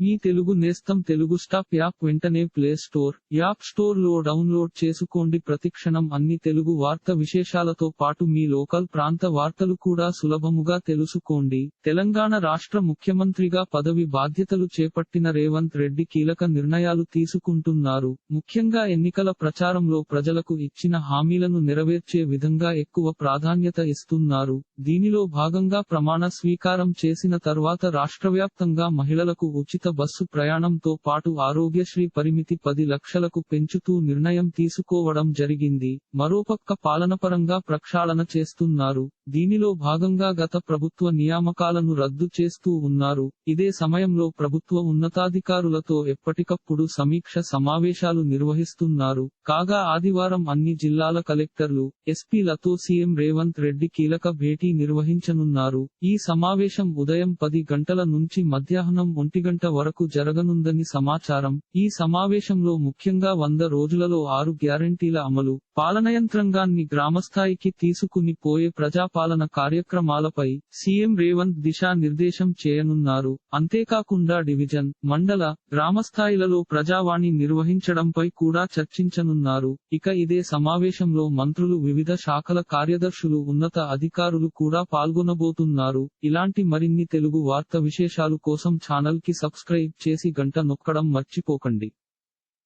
మీ తెలుగు నేస్తం Telugu stop app వెంటనే play store app స్టోర్లో డౌన్లోడ్ చేసుకోండి. ప్రతిక్షణం అన్ని తెలుగు వార్త విశేషాలతో పాటు మీ లోకల్ ప్రాంత వార్తలు కూడా సులభముగా తెలుసుకోండి. తెలంగాణ రాష్ట్ర ముఖ్యమంత్రిగా పదవి బాధ్యతలు చేపట్టిన రేవంత్ రెడ్డి కీలక నిర్ణయాలు తీసుకుంటున్నారు. ముఖ్యంగా ఎన్నికల ప్రచారంలో ప్రజలకు ఇచ్చిన హామీలను నెరవేర్చే విధంగా ఎక్కువ ప్రాధాన్యత ఇస్తున్నారు. దీనిలో భాగంగా ప్రమాణ స్వీకారం చేసిన తర్వాత రాష్ట్రవ్యాప్తంగా మహిళలకు ఉచిత బస్సు ప్రయాణంతో పాటు ఆరోగ్యశ్రీ పరిమితి పది లక్షలకు పెంచుతూ నిర్ణయం తీసుకోవడం జరిగింది. మరోపక్క పాలనపరంగా ప్రక్షాళన చేస్తున్నారు. దీనిలో భాగంగా గత ప్రభుత్వ నియామకాలను రద్దు చేస్తూ ఉన్నారు. ఇదే సమయంలో ప్రభుత్వ ఉన్నతాధికారులతో ఎప్పటికప్పుడు సమీక్ష సమావేశాలు నిర్వహిస్తున్నారు. కాగా ఆదివారం అన్ని జిల్లాల కలెక్టర్లు ఎస్పీలతో సీఎం రేవంత్ రెడ్డి కీలక భేటీ నిర్వహించనున్నారు. ఈ సమావేశం ఉదయం పది గంటల నుంచి మధ్యాహ్నం ఒంటి గంట వరకు జరగనుందని సమాచారం. ఈ సమావేశంలో ముఖ్యంగా వంద రోజులలో ఆరు గ్యారంటీల అమలు పాలనయంత్రంగాన్ని గ్రామస్థాయికి తీసుకుని పోయే ప్రజాపాలన కార్యక్రమాలపై సీఎం రేవంత్ దిశా నిర్దేశం చేయనున్నారు. అంతేకాకుండా డివిజన్ మండల గ్రామస్థాయిలలో ప్రజావాణి నిర్వహించడంపై కూడా చర్చించనున్నారు. ఇక ఇదే సమావేశంలో మంత్రులు వివిధ శాఖల కార్యదర్శులు ఉన్నత అధికారులు కూడా పాల్గొనబోతున్నారు. ఇలాంటి మరిన్ని తెలుగు వార్త విశేషాలు కోసం ఛానల్కి సబ్స్క్రైబ్ చేసి గంట నొక్కడం మర్చిపోకండి.